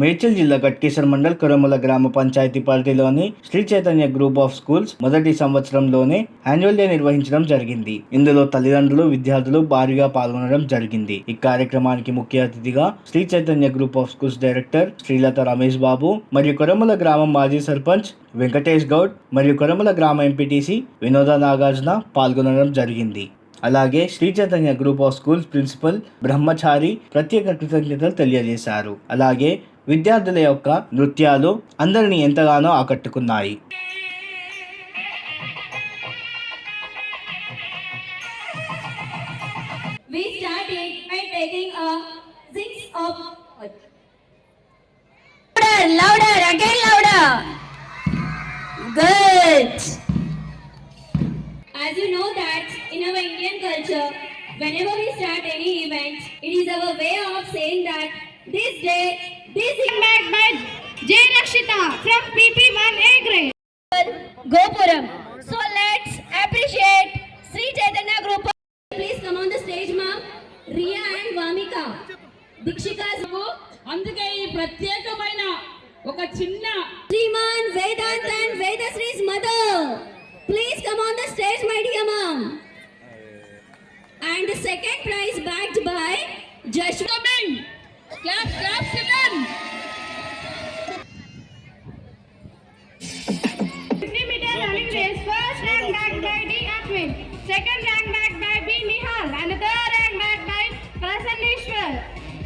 మేడ్చల్ జిల్లా గట్కేశ్వర మండల్ కురముల గ్రామ పంచాయతీ పరిధిలోని Shri Chaitanya group of schools మొదటి సంవత్సరంలోనే యాన్యువల్ డే నిర్వహించడం జరిగింది. ఇందులో తల్లిదండ్రులు విద్యార్థులు భారీగా పాల్గొనడం జరిగింది. ఈ కార్యక్రమానికి ముఖ్య అతిథిగా Shri Chaitanya group of schools director Srilatha Ramesh Babu మరియు కొరముల గ్రామం మాజీ సర్పంచ్ వెంకటేష్ గౌడ్ మరియు కొరముల గ్రామ ఎంపీటీసీ వినోద నాగార్జున పాల్గొనడం జరిగింది. అలాగే Shri Chaitanya group of schools principal Brahmachari ప్రత్యేక కృతజ్ఞతలు తెలియజేశారు. అలాగే విద్యార్థుల యొక్క నృత్యాలు అందరినీ ఎంతగానో ఆకట్టుకున్నాయి We started by taking a six of louder, louder, again louder. Good. As you know that in our Indian culture, whenever we start any event, it is our way of saying that this day, this back by J. Rakshita from PP1 A grade. Gopuram. So let's appreciate Sri Chaitanya Group. Please come on the stage, ma'am. Ria and Vamika. Dikshika's అందుకే ఈ ప్రత్యేకమైన ఒక చిన్న Sriman Vedant and Vedasri's mother. Please come on the stage, my dear ma'am. And the second prize backed by Jashwa. coming. Clap, Second rank back by B. Nihal and the third rank back by Prasanneshwar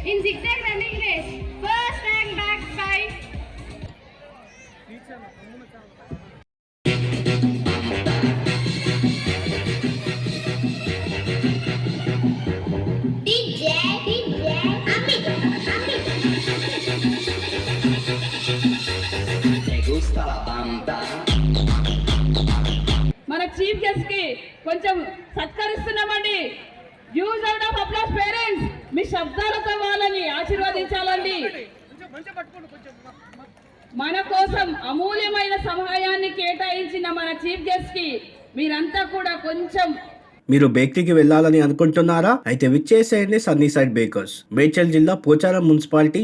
in zigzag running race. First rank back by. మన chief గెస్ట్కి కొంచెం సత్కరిస్తున్నామండి. Use out of applause parents మీ శబ్దాలతో వాళ్ళని ఆశీర్వదించాలండి. మన కోసం అమూల్యమైన సహాయాన్ని కేటాయించిన మన చీఫ్ గెస్ట్కి మీరంతా కూడా కొంచెం మీరు బేకరీకి వెళ్ళాలని అనుకుంటున్నారా? అయితే విచ్చేసేయండి సన్నీ సైడ్ బేకర్స్. మేడ్చల్ జిల్లా Pocharam municipality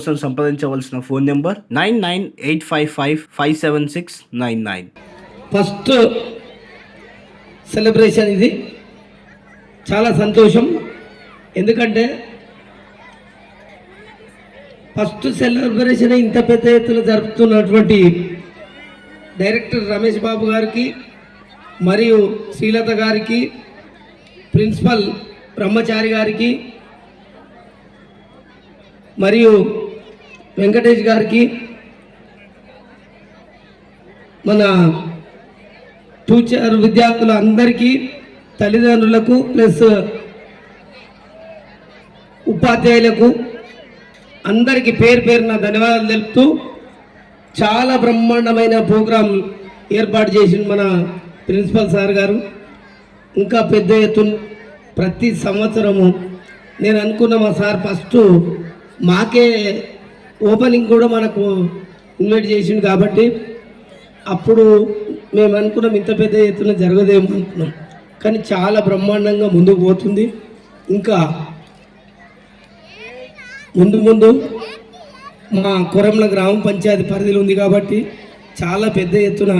సంప్రదించవలసిన phone number nine nine eight five five five seven six nine nine. First celebration ఇది. చాలా సంతోషం. ఎందుకంటే ఫస్ట్ సెలబ్రేషన్ ఇంత పెద్ద ఎత్తున జరుపుతున్నటువంటి డైరెక్టర్ రమేష్ బాబు గారికి మరియు శ్రీలత గారికి ప్రిన్సిపల్ బ్రహ్మచారి గారికి మరియు వెంకటేష్ గారికి మన టీచర్ విద్యార్థులు అందరికీ తల్లిదండ్రులకు ప్లస్ ఉపాధ్యాయులకు అందరికీ పేరు పేరున ధన్యవాదాలు తెలుపుతూ చాలా బ్రహ్మాండమైన ప్రోగ్రాం ఏర్పాటు చేసింది మన ప్రిన్సిపల్ సార్ గారు. ఇంకా పెద్ద ఎత్తున ప్రతి సంవత్సరము నేను అనుకున్న మా సార్ ఫస్ట్ మాకే ఓపెనింగ్ కూడా మనకు ఇన్వైట్ చేసిండు కాబట్టి అప్పుడు మేము అనుకున్నాం ఇంత పెద్ద ఎత్తున జరగదేమో అనుకున్నాం. కానీ చాలా బ్రహ్మాండంగా ముందుకు పోతుంది. ఇంకా ముందు ముందు మా కొరంల గ్రామ పంచాయతీ పరిధిలో ఉంది కాబట్టి చాలా పెద్ద ఎత్తున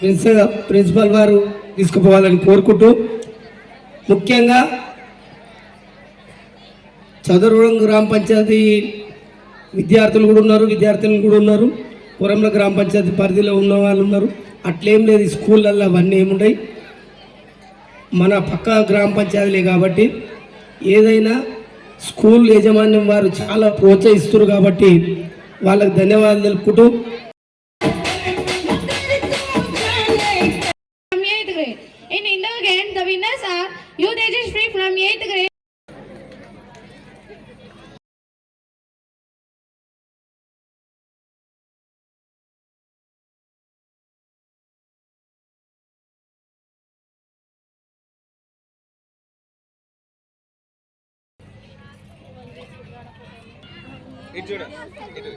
ప్రిన్సిపల్ ప్రిన్సిపల్ వారు తీసుకుపోవాలని కోరుకుంటూ ముఖ్యంగా చదురుగూడెం గ్రామ పంచాయతీ విద్యార్థులు కూడా ఉన్నారు విద్యార్థులు కూడా ఉన్నారు. పురంలో గ్రామ పంచాయతీ పరిధిలో ఉన్న వాళ్ళు ఉన్నారు. అట్లేం లేదు స్కూళ్ళల్లో అవన్నీ ఏముండయి. మన పక్క గ్రామ పంచాయతీలే కాబట్టి ఏదైనా స్కూల్ యాజమాన్యం వారు చాలా ప్రోత్సహిస్తున్నారు కాబట్టి వాళ్ళకి ధన్యవాదాలు తెలుపుకుంటూ ఇటు చూడ. ఇటు.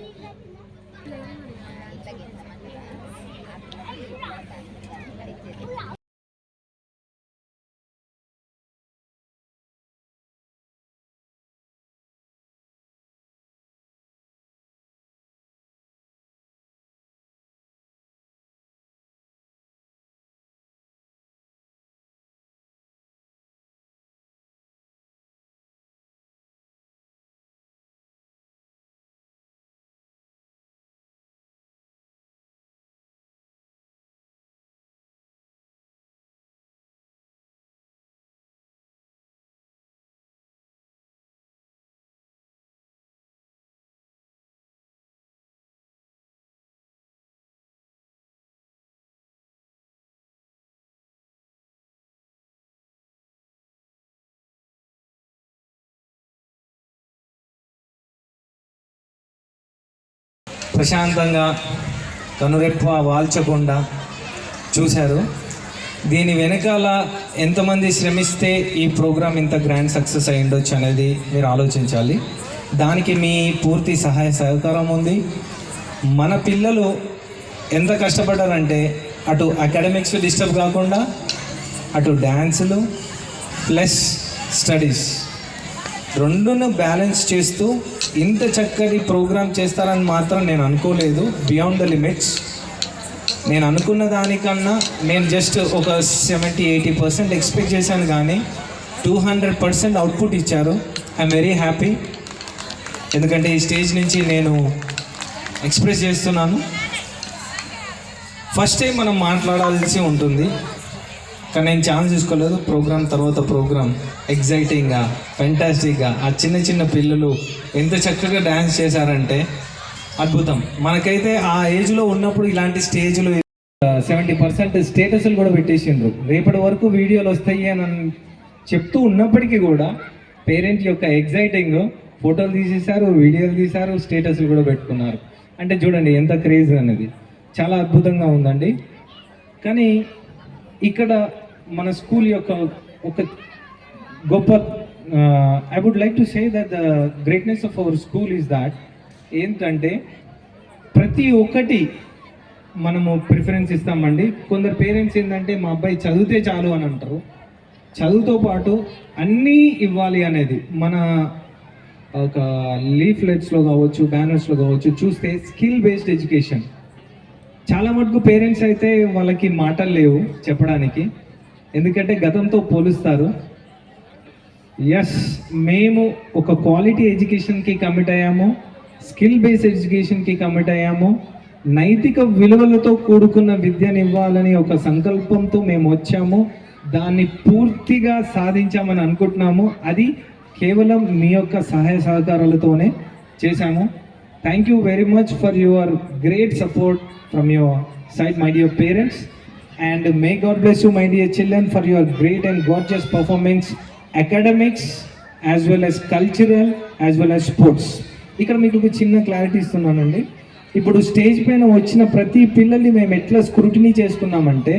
ప్రశాంతంగా కనురెప్ప వాల్చకుండా చూశారు. దీని వెనకాల ఎంతమంది శ్రమిస్తే ఈ ప్రోగ్రామ్ ఇంత గ్రాండ్ సక్సెస్ అయి ఉండొచ్చు అనేది మీరు ఆలోచించాలి. దానికి మీ పూర్తి సహాయ సహకారం ఉంది. మన పిల్లలు ఎంత కష్టపడ్డారంటే అటు అకాడమిక్స్ డిస్టర్బ్ కాకుండా అటు డ్యాన్సులు ప్లస్ స్టడీస్ రెండును బ్యాలెన్స్ చేస్తూ ఇంత చక్కటి ప్రోగ్రామ్ చేస్తారని మాత్రం నేను అనుకోలేదు. బియాండ్ ద లిమిట్స్ నేను అనుకున్న దానికన్నా నేను జస్ట్ ఒక సెవెంటీ ఎయిటీ పర్సెంట్ ఎక్స్పెక్ట్ చేశాను కానీ టూ హండ్రెడ్ పర్సెంట్ అవుట్పుట్ ఇచ్చారు. ఐఎమ్ వెరీ హ్యాపీ ఎందుకంటే ఈ స్టేజ్ నుంచి నేను ఎక్స్ప్రెస్ చేస్తున్నాను. ఫస్ట్ టైం మనం మాట్లాడాల్సి ఉంటుంది. కానీ నేను ఛాన్స్ తీసుకోలేదు. ప్రోగ్రామ్ తర్వాత ప్రోగ్రామ్ ఎగ్జైటింగ్గా ఫెంటాస్టిక్గా ఆ చిన్న చిన్న పిల్లలు ఎంత చక్కగా డ్యాన్స్ చేశారంటే అద్భుతం. మనకైతే ఆ ఏజ్లో ఉన్నప్పుడు ఇలాంటి స్టేజ్లు సెవెంటీ పర్సెంట్ స్టేటస్లు కూడా పెట్టేసిండ్రు. రేపటి వరకు వీడియోలు వస్తాయి అని చెప్తూ ఉన్నప్పటికీ కూడా పేరెంట్ యొక్క ఎగ్జైటింగ్ ఫోటోలు తీసేశారు వీడియోలు తీశారు స్టేటస్లు కూడా పెట్టుకున్నారు. అంటే చూడండి ఎంత క్రేజ్ అనేది. చాలా అద్భుతంగా ఉందండి. కానీ ఇక్కడ మన స్కూల్ యొక్క ఒక గొప్ప I would like to say that the greatness of our school is that ఏంటంటే ప్రతి ఒక్కటి మనము ప్రిఫరెన్స్ ఇస్తామండి. కొందరు పేరెంట్స్ ఏంటంటే మా అబ్బాయి చదివితే చాలు అని అంటారు. చదువుతో పాటు అన్నీ ఇవ్వాలి అనేది మన ఒక లీఫ్లెట్స్లో కావచ్చు బ్యానర్స్లో కావచ్చు చూస్తే స్కిల్ బేస్డ్ ఎడ్యుకేషన్ చాలా మటుకు పేరెంట్స్ అయితే వాళ్ళకి మాటలు లేవు చెప్పడానికి. ఎందుకంటే గతంతో పోలుస్తారు. ఎస్ మేము ఒక క్వాలిటీ ఎడ్యుకేషన్కి కమిట్ అయ్యాము. స్కిల్ బేస్ ఎడ్యుకేషన్కి కమిట్ అయ్యాము. నైతిక విలువలతో కూడుకున్న విద్యను ఇవ్వాలని ఒక సంకల్పంతో మేము వచ్చాము. దాన్ని పూర్తిగా సాధించామని అనుకుంటున్నాము. అది కేవలం మీ యొక్క సహాయ సహకారాలతోనే చేశాము. Thank you very much for your great support from your side my dear parents and may God bless you my dear children for your great and gorgeous performance academics as well as cultural as well as sports ఇక్కడ మీకు ఒక చిన్న clarity ఇస్తున్నానండి. ఇప్పుడు stage పైన వచ్చిన ప్రతి పిల్లల్ని మేము ఎట్లా స్క్రూటినీ చేసుకున్నామంటే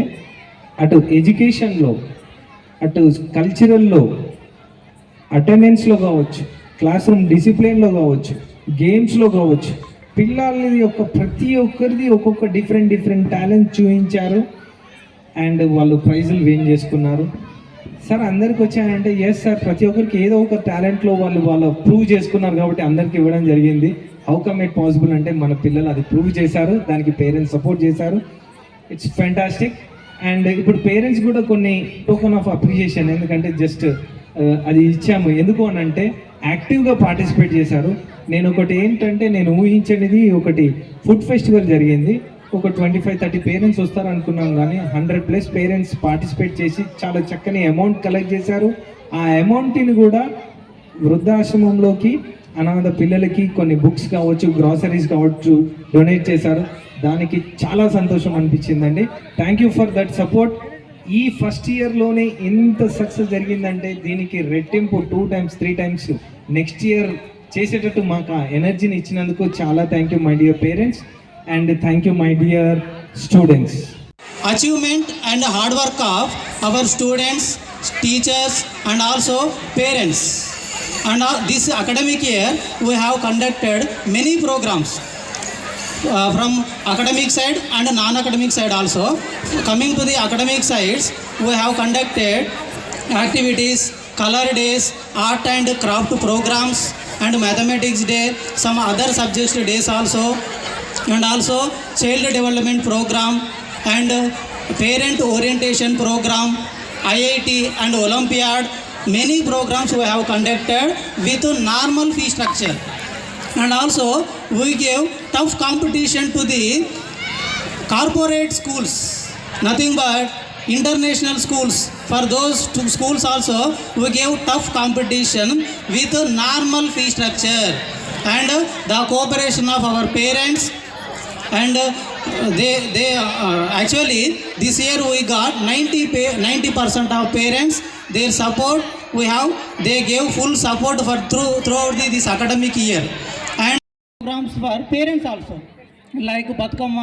అటు ఎడ్యుకేషన్లో అటు కల్చరల్లో అటెండెన్స్లో కావచ్చు క్లాస్ రూమ్ డిసిప్లిన్లో కావచ్చు గేమ్స్లో కావచ్చు. పిల్లల యొక్క ప్రతి ఒక్కరిది ఒక్కొక్క డిఫరెంట్ డిఫరెంట్ టాలెంట్ చూపించారు. అండ్ వాళ్ళు ప్రైజులు విన్ చేసుకున్నారు. సార్ అందరికి వచ్చానంటే ఎస్ సార్ ప్రతి ఒక్కరికి ఏదో ఒక టాలెంట్లో వాళ్ళు వాళ్ళు ప్రూవ్ చేసుకున్నారు కాబట్టి అందరికి ఇవ్వడం జరిగింది. హౌ కమ్ ఇట్ పాసిబుల్ అంటే మన పిల్లలు అది ప్రూవ్ చేశారు దానికి పేరెంట్స్ సపోర్ట్ చేశారు. ఇట్స్ ఫెంటాస్టిక్ అండ్ ఇప్పుడు పేరెంట్స్ కూడా కొన్ని టోకన్ ఆఫ్ అప్రిషియేషన్ ఎందుకంటే జస్ట్ uh, అది ఇచ్చాము. ఎందుకు అని అంటే యాక్టివ్గా పార్టిసిపేట్ చేశారు. నేను ఒకటి ఏంటంటే నేను ఊహించనిది ఒకటి ఫుడ్ ఫెస్టివల్ జరిగింది. ఒక ట్వంటీ ఫైవ్ థర్టీ పేరెంట్స్ వస్తారు అనుకున్నాం కానీ హండ్రెడ్ ప్లస్ పేరెంట్స్ పార్టిసిపేట్ చేసి చాలా చక్కని అమౌంట్ కలెక్ట్ చేశారు. ఆ అమౌంట్ని కూడా వృద్ధాశ్రమంలోకి అనాథ పిల్లలకి కొన్ని బుక్స్ కావచ్చు గ్రాసరీస్ కావచ్చు డొనేట్ చేశారు. దానికి చాలా సంతోషం అనిపించిందండి. Thank you for that support. ఈ ఫస్ట్ ఇయర్లోనే ఎంత సక్సెస్ జరిగిందంటే దీనికి రెట్టింపు two times three times next year చేసేటట్టు మాకు ఆ ఎనర్జీని ఇచ్చినందుకు చాలా thank you my dear parents and thank you my dear students achievement and hard work of our students teachers and also parents and this academic year we have conducted many programs uh, from academic side and non-academic side also. Coming to the academic sides, we have conducted activities, color days, art and craft programs, and mathematics day, some other subjects days also, and also child development program and parent orientation program, IIT and Olympiad. Many programs we have conducted with normal fee structure and also we gave tough competition to the corporate schools. Nothing but international schools. For those two schools also we gave tough competition with a normal fee structure and the cooperation of our parents. And uh, they they uh, actually this year we got 90 pa- 90 percent of parents. Their support we have they gave full support for through throughout the, this academic year programs for parents also. Like Bathukamma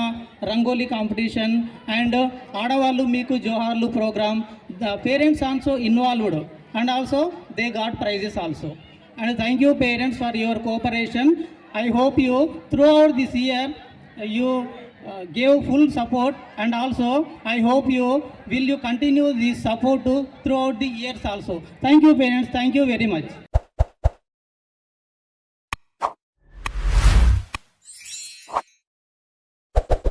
rangoli competition and ఆడవాళ్ళు మీకు జోహార్లు program the parents also involved and also they got prizes also and thank you parents for your cooperation I hope you throughout this year you gave full support and also I hope you will you continue this support throughout the years also thank you parents thank you very much